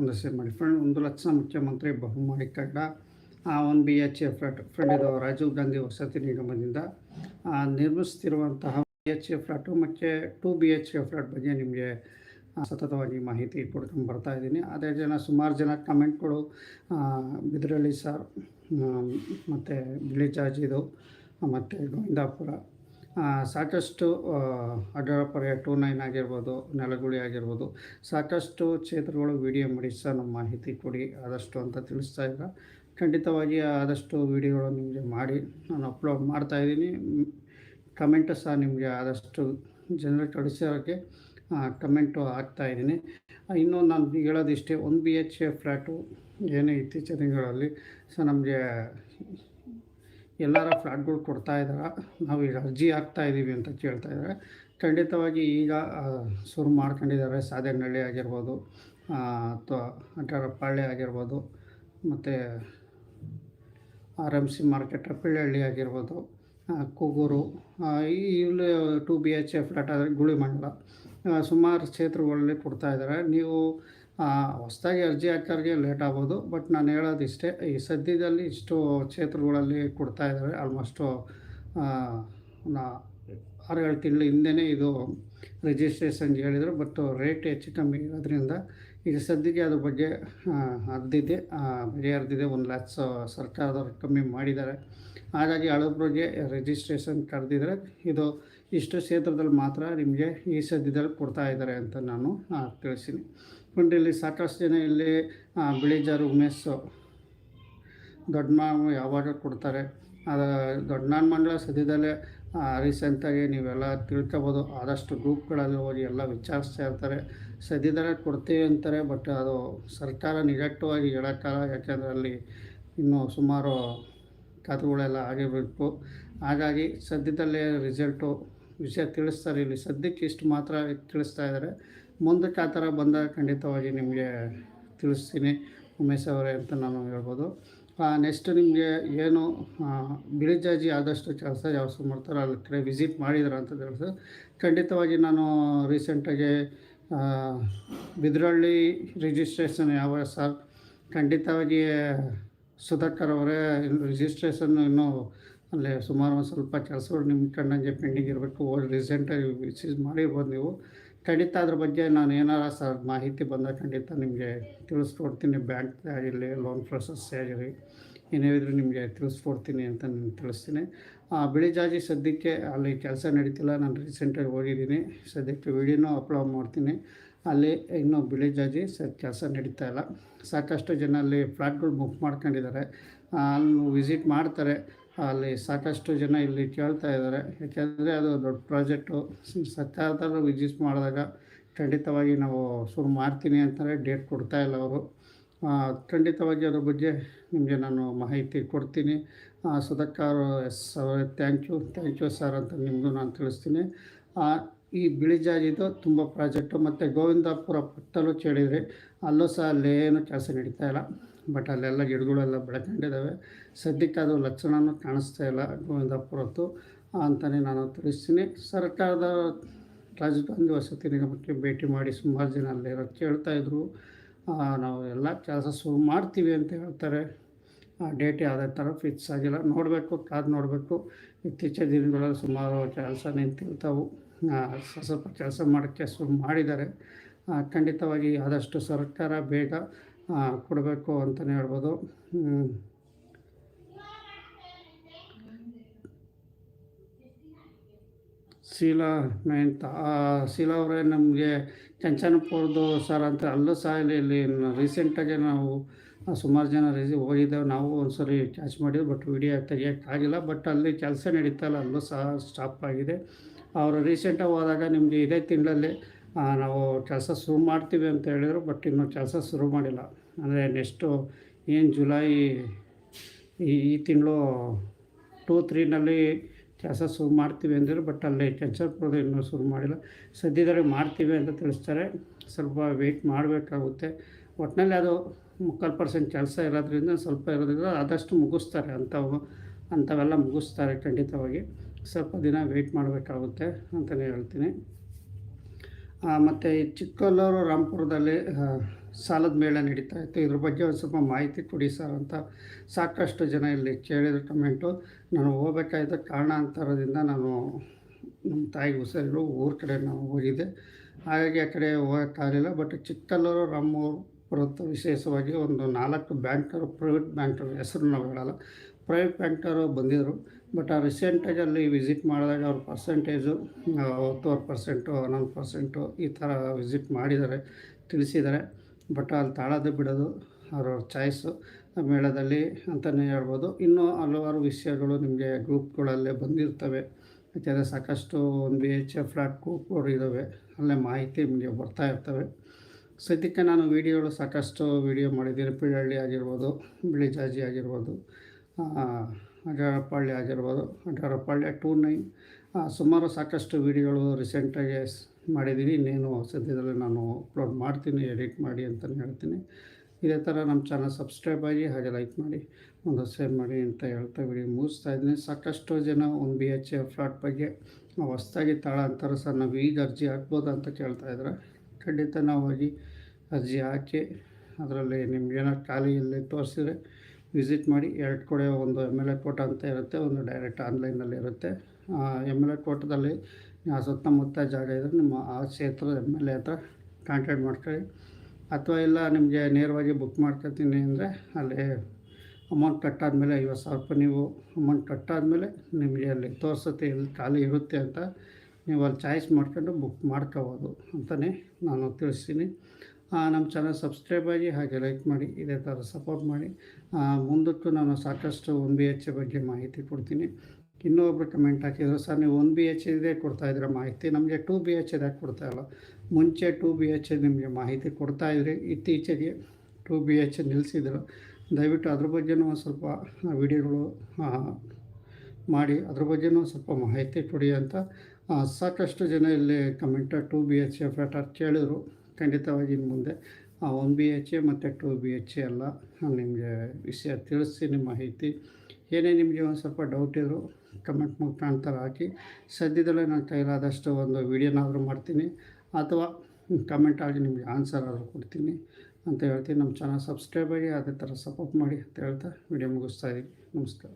ಒಂದು ಸೇವ್ ಮಾಡಿ. ಫ್ರೆಂಡ್, ಒಂದು ಲಕ್ಷ ಮುಖ್ಯಮಂತ್ರಿ ಬಹುಮಾಡಿ ಕಡ್ಡ one B H A friend ಇದು ರಾಜೀವ್ ಗಾಂಧಿ ವಸತಿ ನಿಗಮದಿಂದ ನಿರ್ಮಿಸ್ತಿರುವಂತಹ ಬಿ ಎಚ್ ಎ ಫ್ಲಾಟು ಮತ್ತು two B H A flat ಬಗ್ಗೆ ನಿಮಗೆ ಸತತವಾಗಿ ಮಾಹಿತಿ ಕೊಡ್ಕೊಂಡು ಬರ್ತಾ ಇದ್ದೀನಿ. ಅದೇ ಜನ ಸುಮಾರು ಜನ ಕಮೆಂಟ್ಗಳು ಬಿದ್ರಳ್ಳಿ ಸರ್ ಮತ್ತು ಬಿಳಿ ಜಾಜಿದು ಮತ್ತು ಗೋವಿಂದಾಪುರ. ಸಾಕಷ್ಟು ಅಡ್ಡಪರ್ಯ ಟೂ ನೈನ್ ಆಗಿರ್ಬೋದು, ನೆಲಗುಳಿ ಆಗಿರ್ಬೋದು, ಸಾಕಷ್ಟು ಕ್ಷೇತ್ರಗಳು ವಿಡಿಯೋ ಮಾಡಿ ಸಹ ನಮ್ಮ ಮಾಹಿತಿ ಕೊಡಿ, ಆದಷ್ಟು ಅಂತ ತಿಳಿಸ್ತಾ ಇಲ್ಲ ಖಂಡಿತವಾಗಿ ಆದಷ್ಟು ವಿಡಿಯೋಗಳು ನಿಮಗೆ ಮಾಡಿ ನಾನು ಅಪ್ಲೋಡ್ ಮಾಡ್ತಾಯಿದ್ದೀನಿ ಕಮೆಂಟು ಸಹ ನಿಮಗೆ ಆದಷ್ಟು ಜನರು ಕಳಿಸೋಕ್ಕೆ ಕಮೆಂಟು ಹಾಕ್ತಾಯಿದ್ದೀನಿ ಇನ್ನೂ ನಾನು ಹೇಳೋದಿಷ್ಟೇ, one B H A flat ಏನೇ ಇತ್ತೀಚಿನ ದಿನಗಳಲ್ಲಿ ಸೊ ನಮಗೆ ಎಲ್ಲರ ಫ್ಲ್ಯಾಟ್ಗಳು ಕೊಡ್ತಾ ಇದ್ದಾರೆ ನಾವು ಈಗ ಅರ್ಜಿ ಹಾಕ್ತಾ ಇದ್ದೀವಿ ಅಂತ ಕೇಳ್ತಾ ಇದ್ದಾರೆ ಖಂಡಿತವಾಗಿ ಈಗ ಶುರು ಮಾಡ್ಕೊಂಡಿದ್ದಾರೆ ಸಾಧನಹಳ್ಳಿ ಆಗಿರ್ಬೋದು ಅಥವಾ ಅಂಟರಪಾಳ್ಯ ಆಗಿರ್ಬೋದು, ಮತ್ತು R M C market Appilahalli ಆಗಿರ್ಬೋದು ಕುಗೂರು ಇಲ್ಲಿ two B H A flat ಆದರೆ ಗುಳಿಮಂಡಲ ಸುಮಾರು ಕ್ಷೇತ್ರಗಳಲ್ಲಿ ಕೊಡ್ತಾ ಇದ್ದಾರೆ ನೀವು ಹೊಸದಾಗಿ ಅರ್ಜಿ ಹಾಕೋರಿಗೆ ಲೇಟ್ ಆಗ್ಬೋದು ಬಟ್ ನಾನು ಹೇಳೋದು ಇಷ್ಟೇ ಈ ಸದ್ಯದಲ್ಲಿ ಇಷ್ಟು ಕ್ಷೇತ್ರಗಳಲ್ಲಿ ಕೊಡ್ತಾ ಇದ್ದಾರೆ ಆಲ್ಮೋಸ್ಟು ನಾ ಆರು ಏಳು ತಿಂಗಳ ಹಿಂದೆನೇ ಇದು ರಿಜಿಸ್ಟ್ರೇಷನ್ ಹೇಳಿದರು ಬಟ್ ರೇಟ್ ಹೆಚ್ಚು ಕಮ್ಮಿ ಇರೋದ್ರಿಂದ ಈಗ ಸದ್ಯಕ್ಕೆ ಅದ್ರ ಬಗ್ಗೆ ಆ, ಹರಿದಿದೆ ಅರ್ಧಿದೆ ಒಂದು ಲ್ಯಾಕ್ಸ್ ಸರ್ಕಾರದವ್ರು ಕಮ್ಮಿ ಮಾಡಿದ್ದಾರೆ. ಹಾಗಾಗಿ ಹಳಬ್ರಿಗೆ ರಿಜಿಸ್ಟ್ರೇಷನ್ ಕರೆದಿದ್ದಾರೆ ಇದು ಇಷ್ಟು ಕ್ಷೇತ್ರದಲ್ಲಿ ಮಾತ್ರ ನಿಮಗೆ ಈ ಸದ್ಯದಲ್ಲಿ ಕೊಡ್ತಾ ಇದ್ದಾರೆ ಅಂತ ನಾನು ತಿಳಿಸ್ತೀನಿ. ಬಟ್ ಇಲ್ಲಿ ಸಾಕಷ್ಟು ಜನ ಇಲ್ಲಿ ಬಿಳಿಜಾರು ಉಮೇಶ್ ದೊಡ್ಡ ಮಾವು ಯಾವಾಗ ಕೊಡ್ತಾರೆ? ಅದು ದೊಡ್ಡ ನಾನು ಮಂಡಳ ಸದ್ಯದಲ್ಲೇ ರೀಸೆಂಟಾಗಿ ನೀವೆಲ್ಲ ತಿಳ್ಕೊಬೋದು. ಆದಷ್ಟು ಗ್ರೂಪ್ಗಳಲ್ಲಿ ಹೋಗಿ ಎಲ್ಲ ವಿಚಾರಿಸ್ತಾ ಇರ್ತಾರೆ. ಸದ್ಯದಲ್ಲೇ ಕೊಡ್ತೀವಿ ಅಂತಾರೆ ಬಟ್ ಅದು ಸರ್ಕಾರ ನಿಗಟ್ಟವಾಗಿ ಹೇಳೋಕ್ಕಲ್ಲ ಯಾಕೆಂದರೆ ಅಲ್ಲಿ ಇನ್ನೂ ಸುಮಾರು ಕಥೆಗಳೆಲ್ಲ ಆಗಿರಬೇಕು ಹಾಗಾಗಿ ಸದ್ಯದಲ್ಲೇ ರಿಸಲ್ಟು ವಿಷಯ ತಿಳಿಸ್ತಾರೆ ಇಲ್ಲಿ. ಸದ್ಯಕ್ಕೆ ಇಷ್ಟು ಮಾತ್ರ ತಿಳಿಸ್ತಾ ಇದ್ದಾರೆ. ಮುಂದಕ್ಕೆ ಆ ಥರ ಬಂದಾಗ ಖಂಡಿತವಾಗಿ ನಿಮಗೆ ತಿಳಿಸ್ತೀನಿ ಉಮೇಶ್ ಅವರೇ ಅಂತ ನಾನು ಹೇಳ್ಬೋದು. ನೆಕ್ಸ್ಟ್ ನಿಮಗೆ ಏನು ಬಿಳಿಜಾಜಿ ಆದಷ್ಟು ಕೆಲಸ ಯಾವ ಮಾಡ್ತಾರೋ ಅಲ್ಲಿ ಕಡೆ ವಿಸಿಟ್ ಮಾಡಿದ್ರು ಅಂತ ತಿಳಿಸ್ ಖಂಡಿತವಾಗಿ ನಾನು ರೀಸೆಂಟಾಗಿ ಬಿದ್ರಳ್ಳಿ ರಿಜಿಸ್ಟ್ರೇಷನ್ ಯಾವ ಸರ್? ಖಂಡಿತವಾಗಿ ಸುಧಾಕರ್ ಅವರೇ ರಿಜಿಸ್ಟ್ರೇಷನ್ ಇನ್ನೂ ಅಲ್ಲಿ ಸುಮಾರು ಒಂದು ಸ್ವಲ್ಪ ಕೆಲಸಗಳು ನಿಮ್ಮ ಕಣ್ಣಂಗೆ ಪೆಂಡಿಂಗ್ ಇರಬೇಕು. ರೀಸೆಂಟಾಗಿ ವಿಸಿಸ್ ಮಾಡಿರ್ಬೋದು ನೀವು. ಖಂಡಿತ ಅದ್ರ ಬಗ್ಗೆ ನಾನು ಏನಾರ ಸರ್ ಮಾಹಿತಿ ಬಂದಾಗ ಖಂಡಿತ ನಿಮಗೆ ತಿಳಿಸ್ಕೊಡ್ತೀನಿ. ಬ್ಯಾಂಕ್ ಆಗಿರಲಿ ಲೋನ್ ಪ್ರೊಸೆಸ್ ಆಗಿರಲಿ ಏನೇ ಇದ್ರೂ ನಿಮಗೆ ತಿಳಿಸ್ಕೊಡ್ತೀನಿ ಅಂತ ನಾನು ತಿಳಿಸ್ತೀನಿ. ಆ, ಬಿಳಿಜಾಜಿ ಸದ್ಯಕ್ಕೆ ಅಲ್ಲಿ ಕೆಲಸ ನಡೀತಿಲ್ಲ. ನಾನು ರೀಸೆಂಟಾಗಿ ಹೋಗಿದ್ದೀನಿ. ಸದ್ಯಕ್ಕೆ ವಿಡಿಯೋನೂ ಅಪ್ಲೋಡ್ ಮಾಡ್ತೀನಿ. ಅಲ್ಲಿ ಇನ್ನೂ ಬಿಳಿಜಾಜಿ ಸ ಕೆಲಸ ನಡೀತಾ ಇಲ್ಲ. ಸಾಕಷ್ಟು ಜನ ಅಲ್ಲಿ ಫ್ಲಾಟ್ಗಳು ಬುಕ್ ಮಾಡ್ಕೊಂಡಿದ್ದಾರೆ. ಅಲ್ಲಿ ವಿಸಿಟ್ ಮಾಡ್ತಾರೆ. ಅಲ್ಲಿ ಸಾಕಷ್ಟು ಜನ ಇಲ್ಲಿ ಕೇಳ್ತಾ ಇದ್ದಾರೆ. ಯಾಕೆಂದರೆ ಅದು ದೊಡ್ಡ ಪ್ರಾಜೆಕ್ಟು. ಸರ್ಕಾರದವರು ವಿಜಿಸ್ ಮಾಡಿದಾಗ ಖಂಡಿತವಾಗಿ ನಾವು ಶುರು ಮಾಡ್ತೀನಿ ಅಂತಾರೆ. ಡೇಟ್ ಕೊಡ್ತಾ ಇಲ್ಲ ಅವರು. ಖಂಡಿತವಾಗಿ ಅದ್ರ ಬಗ್ಗೆ ನಿಮಗೆ ನಾನು ಮಾಹಿತಿ ಕೊಡ್ತೀನಿ. ಸುಧಾಕರ್ ಎಸ್ ಅವರೇ thank you thank you sir ಅಂತ ನಿಮಗೂ ನಾನು ತಿಳಿಸ್ತೀನಿ. ಈ ಬಿಳಿಜಾಜಿದು ತುಂಬ ಪ್ರಾಜೆಕ್ಟು. ಮತ್ತು ಗೋವಿಂದಾಪುರ ಪಟ್ಟಲು ಕೇಳಿದ್ರಿ ಅಲ್ಲೂ ಸಹ ಅಲ್ಲೇನು ಕೆಲಸ ನಡೀತಾ ಇಲ್ಲ. ಬಟ್ ಅಲ್ಲೆಲ್ಲ ಗಿಡಗಳೆಲ್ಲ ಬೆಳ್ಕೊಂಡಿದ್ದಾವೆ. ಸದ್ಯಕ್ಕೆ ಅದು ಲಕ್ಷಣನೂ ಕಾಣಿಸ್ತಾ ಇಲ್ಲ ಗೋವಿಂದಾಪುರದ್ದು ಅಂತಲೇ ನಾನು ತಿಳಿಸ್ತೀನಿ. ಸರ್ಕಾರದ ರಾಜಧಾನಿ ವಸತಿ ನಿಗಮಕ್ಕೆ ಭೇಟಿ ಮಾಡಿ ಸುಮಾರು ಜನ ಅಲ್ಲಿರೋ ಕೇಳ್ತಾ ಇದ್ರು. ನಾವು ಎಲ್ಲ ಕೆಲಸ ಶುರು ಮಾಡ್ತೀವಿ ಅಂತ ಹೇಳ್ತಾರೆ. ಆ ಡೇಟ್ ಯಾವುದೇ ಥರ ಫಿಕ್ಸ್ ಆಗಿಲ್ಲ. ನೋಡಬೇಕು, ಕಾದು ನೋಡಬೇಕು. ಇತ್ತೀಚಿನ ದಿನಗಳಲ್ಲಿ ಸುಮಾರು ಕೆಲಸ ನಿಂತಿರ್ತಾವು. ಸ್ವಲ್ಪ ಕೆಲಸ ಮಾಡೋಕ್ಕೆ ಶುರು ಮಾಡಿದ್ದಾರೆ. ಖಂಡಿತವಾಗಿ ಆದಷ್ಟು ಸರ್ಕಾರ ಬೇಗ ಕೊಡಬೇಕು ಅಂತಲೇ ಹೇಳ್ಬೋದು. ಶೀಲಾ ಮೆಹಂತ ಶೀಲಾ ಅವರೇ ನಮಗೆ ಚಂಚನಪುರದ್ದು ಸರ್ ಅಂತ ಅಲ್ಲೂ ಸಹ ಇಲ್ಲಿ ಇಲ್ಲಿ ರೀಸೆಂಟಾಗಿ ನಾವು ಸುಮಾರು ಜನ ರೀಸಿ ಹೋಗಿದ್ದೇವೆ. ನಾವು ಒಂದು ಸರಿ ಕ್ಯಾಚ್ ಮಾಡಿದ್ವಿ ಬಟ್ ವಿಡಿಯೋ ತೆಗಿಯೋಕ್ಕಾಗಿಲ್ಲ. ಬಟ್ ಅಲ್ಲಿ ಕೆಲಸ ನಡೀತಲ್ಲ, ಅಲ್ಲೂ ಸಹ ಸ್ಟಾಪ್ ಆಗಿದೆ. ಅವರು ರೀಸೆಂಟಾಗಿ ಹೋದಾಗ ನಿಮಗೆ ಇದೇ ತಿಂಗಳಲ್ಲಿ ನಾವು ಕೆಲಸ ಶುರು ಮಾಡ್ತೀವಿ ಅಂತ ಹೇಳಿದರು ಬಟ್ ಇನ್ನೂ ಕೆಲಸ ಶುರು ಮಾಡಿಲ್ಲ. ಅಂದರೆ ನೆಕ್ಸ್ಟು ಏನು ಜುಲೈ ಈ ತಿಂಗಳು ಟೂ ತ್ರೀನಲ್ಲಿ ಕೆಲಸ ಶುರು ಮಾಡ್ತೀವಿ ಅಂದರು ಬಟ್ ಅಲ್ಲಿ ಕೆಂಚರ್ಪುರದ ಇನ್ನೂ ಶುರು ಮಾಡಿಲ್ಲ. ಸದ್ಯದಲ್ಲಿ ಮಾಡ್ತೀವಿ ಅಂತ ತಿಳಿಸ್ತಾರೆ. ಸ್ವಲ್ಪ ವೆಯ್ಟ್ ಮಾಡಬೇಕಾಗುತ್ತೆ. ಒಟ್ಟಿನಲ್ಲಿ ಅದು ಮುಕ್ಕಾಲು ಪರ್ಸೆಂಟ್ ಕೆಲಸ ಇರೋದ್ರಿಂದ, ಸ್ವಲ್ಪ ಇರೋದ್ರಿಂದ ಆದಷ್ಟು ಮುಗಿಸ್ತಾರೆ. ಅಂಥವು, ಅಂಥವೆಲ್ಲ ಮುಗಿಸ್ತಾರೆ ಖಂಡಿತವಾಗಿ. ಸ್ವಲ್ಪ ದಿನ ವೆಯ್ಟ್ ಮಾಡಬೇಕಾಗುತ್ತೆ ಅಂತಲೇ ಹೇಳ್ತೀನಿ. ಮತ್ತು ಚಿಕ್ಕಲ್ಲೂರು, ರಾಮ್ಪುರದಲ್ಲಿ ಸಾಲದ ಮೇಳ ನಡೀತಾ ಇತ್ತು. ಇದ್ರ ಬಗ್ಗೆ ಒಂದು ಸ್ವಲ್ಪ ಮಾಹಿತಿ ಕೊಡಿ ಸರ್ ಅಂತ ಸಾಕಷ್ಟು ಜನ ಇಲ್ಲಿ ಕೇಳಿದ ಕಮೆಂಟು. ನಾನು ಹೋಗ್ಬೇಕಾಯ್ತು ಕಾರಣಾಂತರದಿಂದ ನಾನು ನಮ್ಮ ತಾಯಿಗೆ ಹುಷಾರಿಲ್ಲ, ಊರ ಕಡೆ ನಾವು ಹೋಗಿದ್ದೆ. ಹಾಗಾಗಿ ಆ ಕಡೆ ಹೋಗೋಕ್ಕಾಗಲಿಲ್ಲ ಬಟ್ ಚಿಕ್ಕಲ್ಲೂರು ರಾಮೂರು ವಿಶೇಷವಾಗಿ ಒಂದು ನಾಲ್ಕು ಬ್ಯಾಂಕರು ಪ್ರೈವೇಟ್ ಬ್ಯಾಂಕರು ಹೆಸರು ನಾವು ಹೇಳಲ್ಲ. ಪ್ರೈವೇಟ್ ಬ್ಯಾಂಕರು ಬಂದಿದ್ದರು ಬಟ್ ಆ ರೀಸೆಂಟಾಗಿ ಅಲ್ಲಿ ವಿಸಿಟ್ ಮಾಡಿದಾಗ ಅವ್ರ ಪರ್ಸೆಂಟೇಜು ಹತ್ತುವರೆ ಪರ್ಸೆಂಟು ಹನ್ನೊಂದು ಪರ್ಸೆಂಟು ಈ ಥರ ವಿಸಿಟ್ ಮಾಡಿದ್ದಾರೆ, ತಿಳಿಸಿದ್ದಾರೆ. ಬಟ್ ಅಲ್ಲಿ ತಾಳೋದು ಬಿಡೋದು ಅವ್ರವ್ರ ಚಾಯ್ಸು ಮೇಳದಲ್ಲಿ ಅಂತಲೇ ಹೇಳ್ಬೋದು. ಇನ್ನೂ ಹಲವಾರು ವಿಷಯಗಳು ನಿಮಗೆ ಗ್ರೂಪ್ಗಳಲ್ಲೇ ಬಂದಿರ್ತವೆ. ಯಾಕೆಂದರೆ ಸಾಕಷ್ಟು ಒಂದು ಬಿ ಎಚ್ ಎಫ್ ಫ್ಲಾಟ್ ಗ್ರೂಪ್ಗಳು ಇದ್ದಾವೆ ಅಲ್ಲೇ ಮಾಹಿತಿ ನಿಮಗೆ ಬರ್ತಾ ಇರ್ತವೆ. ಸದ್ಯಕ್ಕೆ ನಾನು ವೀಡಿಯೋಗಳು ಸಾಕಷ್ಟು ವೀಡಿಯೋ ಮಾಡಿದ್ದೀನಿ. ಪಿಳಹಳ್ಳಿ ಆಗಿರ್ಬೋದು ಬಿಳಿಜಾಜಿ ಆಗಿರ್ಬೋದು ಅಡ್ಡಾರಪಳ್ಳಿ ಆಗಿರ್ಬೋದು ಅಡ್ಡಾರಪಳ್ಳಿ ಟೂ ನೈನ್. ಸುಮಾರು ಸಾಕಷ್ಟು ವೀಡಿಯೋಗಳು ರೀಸೆಂಟಾಗಿ ಮಾಡಿದ್ದೀನಿ ಇನ್ನೇನು ಸದ್ಯದಲ್ಲಿ ನಾನು ಅಪ್ಲೋಡ್ ಮಾಡ್ತೀನಿ, ಎಡಿಟ್ ಮಾಡಿ ಅಂತಲೇ ಹೇಳ್ತೀನಿ. ಇದೇ ಥರ ನಮ್ಮ ಚಾನಲ್ ಸಬ್ಸ್ಕ್ರೈಬ್ ಆಗಿ ಹಾಗೆ ಲೈಕ್ ಮಾಡಿ, ಒಂದು ಶೇರ್ ಮಾಡಿ ಅಂತ ಹೇಳ್ತಾ ವಿಡಿಯೋ ಮುಗಿಸ್ತಾ ಇದ್ದೀನಿ. ಸಾಕಷ್ಟು ಜನ ಒಂದು ಬಿ ಎಚ್ ಎ ಫ್ಲಾಟ್ ಬಗ್ಗೆ ಹೊಸ್ದಾಗಿ ತಾಳ ಅಂತಾರೆ ಸರ್. ನಾವು ಈಗ ಅರ್ಜಿ ಹಾಕ್ಬೋದು ಅಂತ ಕೇಳ್ತಾ ಇದ್ದಾರೆ. ಖಂಡಿತ ನಾವು ಹೋಗಿ ಅರ್ಜಿ ಹಾಕಿ, ಅದರಲ್ಲಿ ನಿಮಗೇನೋ ಖಾಲಿ ಇಲ್ಲಿ ತೋರಿಸಿದ್ರೆ ವಿಸಿಟ್ ಮಾಡಿ ಎರಡು ಕಡೆ ಒಂದು ಎಂ ಎಲ್ ಎ ಕೋಟ ಅಂತ ಇರುತ್ತೆ, ಒಂದು ಡೈರೆಕ್ಟ್ ಆನ್ಲೈನಲ್ಲಿ ಇರುತ್ತೆ. ಎಂ ಎಲ್ ಎ ಕೋಟದಲ್ಲಿ ಸುತ್ತಮುತ್ತ ಜಾಗ ಇದ್ದರೆ ನಿಮ್ಮ ಆ ಕ್ಷೇತ್ರದ ಎಂ ಎಲ್ ಎ ಹತ್ರ ಕಾಂಟ್ಯಾಕ್ಟ್ ಮಾಡ್ಕೊಳ್ಳಿ. ಅಥವಾ ಇಲ್ಲ ನಿಮಗೆ ನೇರವಾಗಿ ಬುಕ್ ಮಾಡ್ಕೊತೀನಿ ಅಂದರೆ ಅಲ್ಲಿ ಅಮೌಂಟ್ ಕಟ್ಟಾದಮೇಲೆ ಐವತ್ತು ಸಾವಿರ ರೂಪಾಯಿ ನೀವು ಅಮೌಂಟ್ ಕಟ್ಟಾದಮೇಲೆ ನಿಮಗೆ ಅಲ್ಲಿ ತೋರಿಸುತ್ತೆ ಎಲ್ಲಿ ಖಾಲಿ ಇರುತ್ತೆ ಅಂತ ನೀವು ಅಲ್ಲಿ ಚಾಯ್ಸ್ ಮಾಡ್ಕೊಂಡು ಬುಕ್ ಮಾಡ್ಕೋಬೋದು ಅಂತಲೇ ನಾನು ತಿಳಿಸ್ತೀನಿ. ನಮ್ಮ ಚಾನಲ್ ಸಬ್ಸ್ಕ್ರೈಬ್ ಆಗಿ ಹಾಗೆ ಲೈಕ್ ಮಾಡಿ, ಇದೇ ಥರ ಸಪೋರ್ಟ್ ಮಾಡಿ. ಮುಂದಕ್ಕೂ ನಾನು ಸಾಕಷ್ಟು ಒನ್ ಬಿ ಎಚ್ ಬಗ್ಗೆ ಮಾಹಿತಿ ಕೊಡ್ತೀನಿ. ಇನ್ನೊಬ್ರು ಕಮೆಂಟ್ ಹಾಕಿದ್ರು, ಸರ್, ನೀವು ಒನ್ ಬಿ ಎಚ್ ಇದೇ ಕೊಡ್ತಾಯಿದ್ರೆ ಮಾಹಿತಿ? ನಮಗೆ ಟೂ ಬಿ ಎಚ್ ಇದಾಗಿ ಕೊಡ್ತಾಯಿಲ್ಲ ಮುಂಚೆ ಟೂ ಬಿ ಎಚ್ ನಿಮಗೆ ಮಾಹಿತಿ ಕೊಡ್ತಾಯಿದ್ರಿ ಇತ್ತೀಚೆಗೆ ಟೂ ಬಿ ಎಚ್ ನಿಲ್ಲಿಸಿದ್ರು ದಯವಿಟ್ಟು ಅದ್ರ ಒಂದು ಸ್ವಲ್ಪ ವಿಡಿಯೋಗಳು ಮಾಡಿ, ಅದ್ರ ಬಗ್ಗೆನೂ ಸ್ವಲ್ಪ ಮಾಹಿತಿ ಕೊಡಿ ಅಂತ ಸಾಕಷ್ಟು ಜನ ಇಲ್ಲಿ comment two B H F ಕೇಳಿದ್ರು. ಖಂಡಿತವಾಗಿ ಇನ್ನು ಮುಂದೆ ಒನ್ ಬಿ ಎಚ್ ಎ ಮತ್ತು ಟು ಬಿ ಎಚ್ ಎ ಎಲ್ಲ ನಿಮಗೆ ವಿಷಯ ತಿಳಿಸ್ತೀನಿ ಮಾಹಿತಿ. ಏನೇ ನಿಮಗೆ ಒಂದು ಸ್ವಲ್ಪ ಡೌಟ್ ಇದ್ದರು ಕಮೆಂಟ್ ಮುಖಾಂತರ ಹಾಕಿ. ಸದ್ಯದಲ್ಲೇ ನಾನು ಕೈಲಾದಷ್ಟು ಒಂದು ವಿಡಿಯೋನಾದರೂ ಮಾಡ್ತೀನಿ. ಅಥವಾ ಕಮೆಂಟ್ ಆಗಿ ನಿಮಗೆ ಆನ್ಸರ್ ಆದರೂ ಕೊಡ್ತೀನಿ. ಅಂತ ಹೇಳ್ತೀನಿ. ನಮ್ಮ ಚಾನಲ್ ಸಬ್ಸ್ಕ್ರೈಬ್ ಆಗಿ ಅದೇ ಥರ ಸಪೋರ್ಟ್ ಮಾಡಿ ಅಂತ ಹೇಳ್ತಾ ವಿಡಿಯೋ ಮುಗಿಸ್ತಾ ಇದ್ದೀನಿ. ನಮಸ್ಕಾರ.